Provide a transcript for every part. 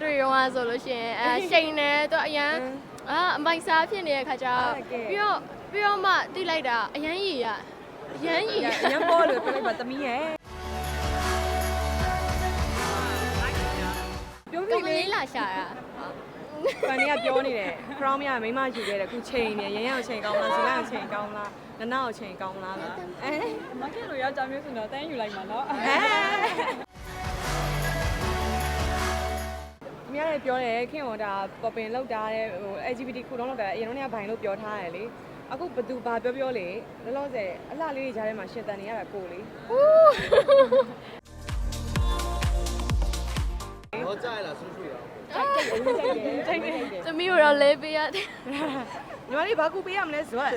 တွေ့ရုံကဆိုလို့ရှိရင်အဲရှိန်တယ်သူအရန်အာအမိုက်စားဖြစ်နေတဲ့ခါကျတော့ဟုတ်ကဲ့ပြီးတော့ပြီးတော့မှတိလိုက်တာအရန်ကြီးရအရန်ကြီးရရမ်းပေါ်လို့ပြောလိုက်ပါသမီးရဲ့ပြောကောပြီင်းမလေလေးလာရှာတာဖန်ကြီးကပြောနေတယ် crown မြမိမယူခဲ့တယ်အခုချိန်နေရရအောင်ချိန်ကောင်းလားဇီလာအောင်ချိန်ကောင်းလားနနအောင်ချိန်ကောင်းလားလားအဲမခင်လိုယောက်ျားမျိုးဆိုတော့တန်းယူလိုက်မှာနော်အဲ မြရတယ်ပြောတယ်ခင်ဟိုဒါပေါ်ပင်လောက်တာတဲ့ဟို LGBT ခုတော့လောက်တာအရင်တော့ကဘိုင်လို့ပြောထားရတယ်လေအခုဘသူဘာပြောပြောလေလောလောဆယ်အလှလေးတွေကြားထဲမှာရှင်တန်နေရတာကိုလေတော့ကြားရလားဆွဆွရအောင်ချိန်နေတယ်သမီးကိုတော့လဲပေးရတယ်ညီမလေးဘာကူပေးရမလဲဇွတ်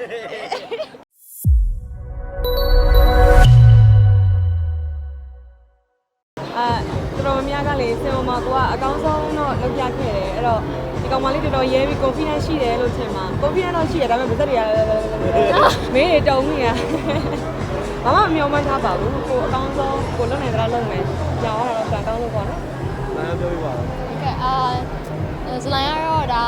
အာတော်တော်များများကလေစင်ပေါ်မှာကိုကအကောင်းဆုံးတော့လုပ်ပြခဲ့တယ် အဲ့တော့ဒီကောင်မလေးတော်တော်ရဲပြီး confidence ရှိတယ်လို့ထင်မှာ confidence တော့ရှိတယ်ဒါပေမဲ့ဗစက်တွေကမင်းတွေတုံနေရဘာမှမမျောမှန်းထားပါဘူးကိုအကောင်းဆုံးကိုလုပ်နိုင်တာလုပ်မယ်ကြောင်ရတော့ပြန်ကောင်းလို့ပေါ့နော်။နားပြောပြပါဦးကဲအာ ဇလိုင်းကတော့ဒါ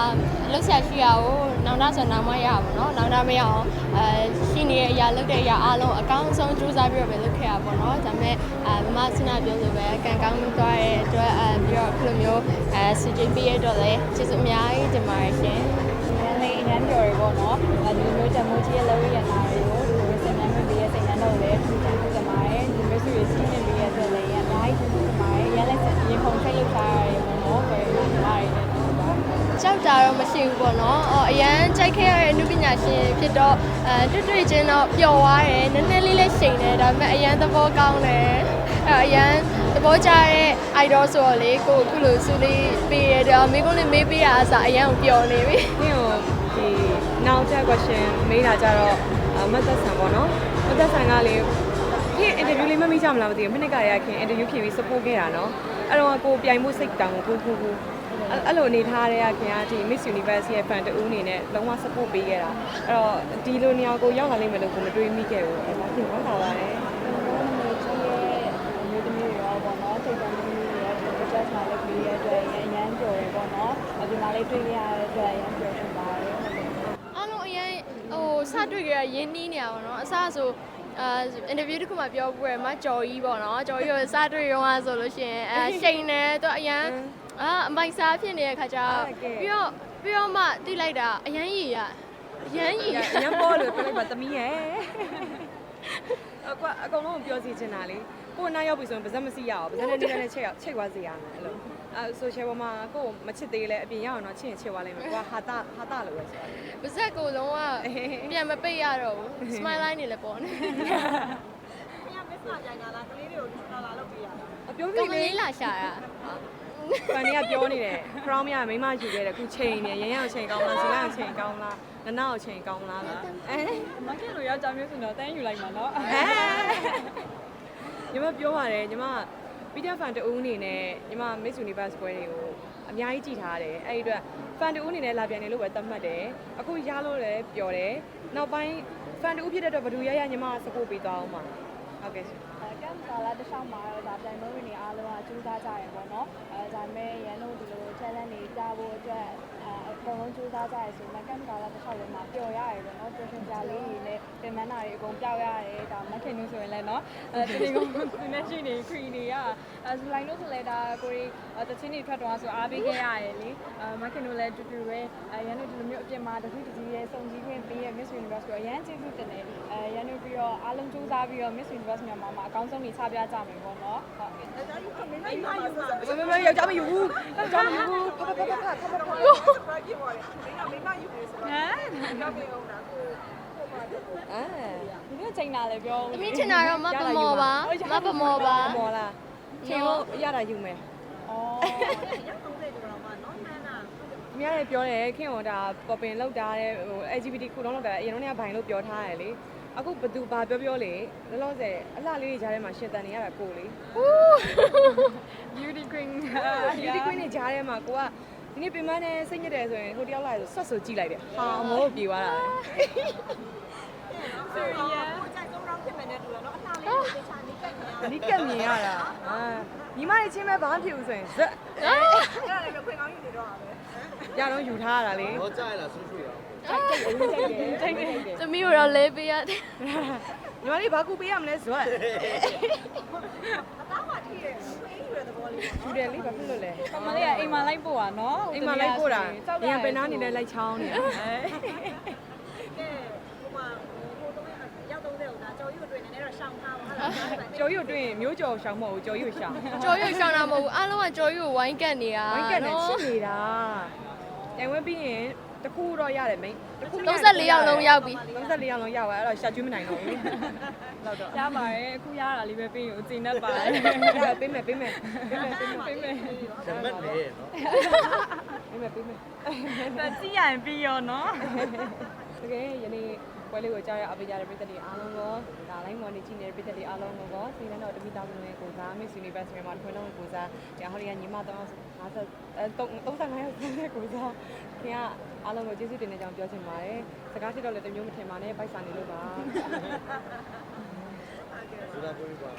လှုပ်ရှားရှိရကိုနောင်တဆိုနောင်မရပါဘူးเนาะနောင်တမရအောင်အဲရှိနေတဲ့အရာလုပ်တဲ့အရာအားလုံးအကောင်းဆုံးကြိုးစားပြီးတော့ပဲလုပ်ခဲ့ရပါတော့ဒါပေမဲ့အဲမမဆနာပြောဆိုပဲကံကောင်းသွားတဲ့အတွက်အဲပြီးတော့ခုလိုမျိုးအဲ CJP ရဲ့အတွက်လည်းကျေးဇူးအများကြီးတင်ပါတယ်ရှင် ။ရန်လေးရန်ကျော်ရေပေါ့နော်။အဲဒီမျိုးတမိုးကြီးရဲ့လောရရနာတွေကိုဒီလိုစင်နမ်းမပေးရဲ့စိတ်နှံတော့လေထူးထူးထူး ဘူးပေါ့နော်အော်အရန်ကြိုက်ခဲ့ရတဲ့အနုပညာရှင်ဖြစ်တော့အဲတွေ့တွေ့ချင်းတော့ပျော်သွားတယ်နည်းနည်းလေးလေးရှိန်တယ်ဒါပေမဲ့အရန်သဘောကောင်းတယ်အဲအရန်သဘောကျတဲ့ idol ဆိုတော့လေကိုအခုလိုစူလေးပေးရတော့မိကုန်းလေးမေးပေးရအစားအရန်ကိုပျော်နေပြီနင့်ကိုဒီနောက်ချက် question မေးတာကြတော့အမတ်သက်ဆန်ပေါ့နော်မတ်သက်ဆန်ကလေဒီ interview လေးမမိကြမလားမသိဘူးမိနစ်ကရခင် interview ဖြေပြီး support ခဲ့တာနော်အဲ့တော့ကိုပြိုင်မှုစိတ်တောင်းကိုကိုကို အဲ့အဲ့လိုအနေထားတဲ့ခင်ကဒီ Miss Universe ရဲ့ fan တူအနေနဲ့လုံးဝ support ပေးခဲ့တာအဲ့တော့ဒီလိုနေရာကိုရောက်လာလိမ့်မယ်လို့ကိုမတွေးမိခဲ့ဘူးအဲ့ဒါပြင်ပါပါပါတယ်မျိုးကြီးရဲ့မျိုးသမီးတွေရောပေါ့နော်စိတ်ကောင်းသမီးတွေရောဒီ project မှာလုပ်ပြီးရဲ့အတွက်ရန်ရန်ကြော်ရေပေါ့နော်ဒီမှာလေးတွေ့ရတဲ့အတွက်ရန်ကြော်ရှင်ပါတယ်ဟုတ်ကဲ့အားလုံးအရန်ဟိုစတွေ့ကြရရင်းနှီးနေရပါတော့အစားဆိုအာအင်တာဗျူးတစ်ခုမှပြောပွဲမှာကြော်ကြီးပေါ့နော်ကြော်ကြီးကိုစတွေ့ရုံကဆိုလို့ရှိရင်အဲရှိန်တယ်သူအရန် အာအမိုက်စားဖြစ်နေတဲ့ခါကျတော့ဟုတ်ကဲ့ပြီးတော့ပြီးတော့မှတိလိုက်တာအရန်ကြီးရအရန်ကြီးရရမ်းပေါ်လို့ပြောလိုက်ပါသမီးရဲ့အကွာအကုန်လုံးကိုပြောစီချင်တာလေကိုနားရောက်ပြီဆိုရင်ပါဇက်မစီရအောင်ပါဇက်နဲ့နေတဲ့ချိတ်ချိတ်သွားစီရမယ်အဲ့လိုအဲဆိုရှယ်ပေါ်မှာကိုမချစ်သေးလဲအပြင်ရောက်အောင်တော့ချစ်ရင်ချစ်သွားလိမ့်မယ်ကွာဟာတာဟာတာလို့ပဲဆိုတာပါဇက်ကိုလုံးဝပြန်မပိတ်ရတော့ဘူး smile line နေလည်းပေါ်နေအပြောကောပြီင်းမလေလေးလာရှာတာ ဖန်ကြီးကပြောနေတယ် crown မြမိမယူခဲ့တယ်အခုချိန်နေရရအောင်ချိန်ကောင်းလားဇီလာအောင်ချိန်ကောင်းလားနနအောင်ချိန်ကောင်းလားလားအဲမခင်လိုယောက်ျားမျိုးဆိုတော့တန်းယူလိုက်မှာနော်ညီမပြောပါတယ်ညီမပီတာဖန်တူအနေနဲ့ညီမ Miss Universe ပွဲတွေကိုအများကြီးကြည့်ထားတယ်အဲ့ဒီအတွက်ဖန်တူအနေနဲ့လာပြန်နေလို့ပဲသတ်မှတ်တယ်အခုရလို့လည်းပျော်တယ်နောက်ပိုင်းဖန်တူဖြစ်တဲ့အတွက်ဘယ်သူရရညီမ support ပေးသွားအောင်ပါ ဟုတ်ကဲ့ရှင်ကမ်ကာလာတစ်ချောင်းမှာတော့ဒါပြိုင်ပွဲဝင်နေအားလုံးကကြိုးစားကြရပေါ့နော်အဲဒါပေမဲ့ရန်တို့ဒီလို challenge တွေကြားဖို့အတွက်အဲအ ကုန်လုံးကြိုးစားကြရဆိုမှကမ်ကာလာတစ်ချောင်းလုံးမှာပျော်ရတယ်ပေါ့နော်ပျော်ရွှင်ကြလေးတွေနဲ့ပြင်မနာတွေအကုန်ပျောက်ရတယ်ဒါမခင်လို့ဆိုရင်လည်းနော်အဲဒီကောင်သူနဲ့ရှိနေခရီနေရအဲဇလိုင်းတို့ဆိုလည်းဒါကိုရီတချင်းတွေထွက်တော့ဆိုအားပေးခဲ့ရတယ်လေအဲမခင်တို့လည်းတူတူပဲအဲရန်တို့ဒီလိုမျိုးအပြင်မှာတစ်ခုတစ်စီရဲ့စုံစည်းခွင့်ပေးရ Miss Universe ကိုအရန်ကျေးဇူးတင်တယ်အဲရန်တို့ပြီးတော့အားလုံးကြိုးစားပြီးတော့ Miss Universe မြန်မာမှာအကောင်းဆုံးနေချပြကြမယ်ပေါ့နော်ဟုတ်ကဲ့မမမယောက်ျားမယူဘူးယောက်ျားမယူဘူးဖဖဖဖဖဖဖအဲဒီလိုချိန်တာလည်းပြောသမီးချင်တာတော့မပမော်ပါမပမော်ပါမော်လားချိန်လို့ရတာယူမယ်ဩအများကြီးပြောတယ်ခင်ဟိုဒါပေါ်ပင်လောက်တာတဲ့ဟို LGBT ခုလုံးလောက်တာအရင်တော့ကဘိုင်လို့ပြောထားရတယ်လေအခုဘသူဘာပြောပြောလေလောလောဆယ်အလှလေးတွေကြားထဲမှာရှင်တန်နေရတာကိုလေ beauty queen beauty queen တွေကြားထဲမှာကိုက ဒီနေ့ပင်မနဲ့စိတ်ညစ်တယ်ဆိုရင်ဟိုတယောက်လာဆိုဆွတ်ဆိုကြည့်လိုက်တယ်ဟာအမိုးပြေသွားတာဆိုရယ်ကိုကြိုက်ဆုံး round ဖြစ်မယ်နဲ့တူလားเนาะအလားလေးတေချာနီးကပ်နေရနီးကပ်မြင်ရတာအာညီမရဲ့ချင်းမဲ့ဘာမှဖြစ်ဘူးဆိုရင်ဇက်အဲ့ဒါလည်းခွေကောင်းယူနေတော့ပါပဲရတော့ယူထားရတာလေတော့ကြိုက်လားဆွတ်ဆွရအောင်သမီးတို့တော့လဲပေးရတယ်ညီမလေးဘာကူပေးရမလဲဇွတ်အသားမထည့်ရ ယူတယ်လေဘာဖြစ်လို့လဲကမလေးကအိမ်မှာလိုက်ပို့တာနော်အိမ်မှာလိုက်ပို့တာညံပင်နာနေလဲလိုက်ချောင်းနေတာကျော်ရွတွင်မျိုးကျော်ရှောင်းမဟုတ်ဘူးကျော်ရွရှောင်းကြော်ရွရှောင်းတာမဟုတ်ဘူးအားလုံးကကြော်ရွကိုဝိုင်းကတ်နေတာဝိုင်းကက်နဲ့ချစ်နေတာတိုင်ဝဲပြီးရင်တခုတော့ရတယ်မိတခု34ယောက်လုံးရောက်ပြီ34ယောက်လုံးရောက်သွားအဲ့တော့ရှာကျွေးမနိုင်တော့ဘူးလောက်တော့ ရပါတယ်အခုရတာလေးပဲပေးရင်အကျဉ်းနဲ့ပါတယ်ပေးမယ်ပေးမယ်ပေးမယ်ပေးမယ်ပေးမယ်ဓမ္မနဲ့နော်ပေးမယ်ပေးမယ်ဒါကြည့်ရရင်ပြီးရောနော်တကယ်ယနေ့ပွဲလေးကိုကြားရအပေးကြတဲ့ပြည်သက်တွေအားလုံးကိုဒါလိုင်းမော်နေကြည့်နေတဲ့ပြည်သက်တွေအားလုံးကိုစီလန်တော်တမိသားစုနဲ့ကိုစား Miss Universe မြန်မာထွန်းလုံးကိုစားဒါဟော်ရီကညီမတော်50 35ရောက်နဲ့ကိုစားခင်ဗျာအားလုံးကိုကျေးဇူးတင်တဲ့ကြောင်းပြောချင်ပါတယ်စကားရှိတော့လည်းတမျိုးမထင်ပါနဲ့ပိုက်ဆံနေလို့ပါ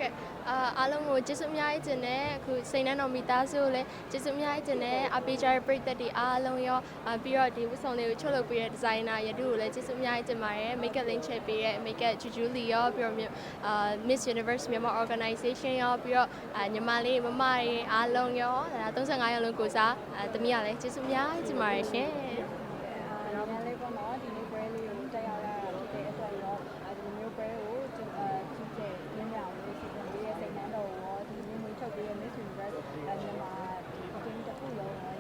ကဲအာအားလုံးကိုကျေးဇူးအများကြီးတင်တယ်အခုစိန်နှန်းတော်မိသားစုကိုလည်းကျေးဇူးအများကြီးတင်တယ်အပိကြရပရိသတ်တွေအားလုံးရောပြီးတော့ဒီဝတ်ဆောင်လေးကိုချုပ်လုပ်ပေးတဲ့ဒီဇိုင်နာရတုကိုလည်းကျေးဇူးအများကြီးတင်ပါတယ် make up link ချက်ပေးတဲ့ make up ဂျူဂျူလီရောပြီးတော့အာ Miss Universe မြန်မာ organization ရောပြီးတော့ညီမလေးမမတွေအားလုံးရောဒါ35ရောင်လုံးကိုစားတမီးရလည်းကျေးဇူးအများကြီးတင်ပါတယ်ရှင်အဲ့ဒါလည်းပေါ့နော်ဒီနေ့ပွဲလေးကိုတက်ရောက်ရတာလို့တဲ့အတွက်ရောဒီမျိုးပွဲကို dia ni tinggal dan nama dia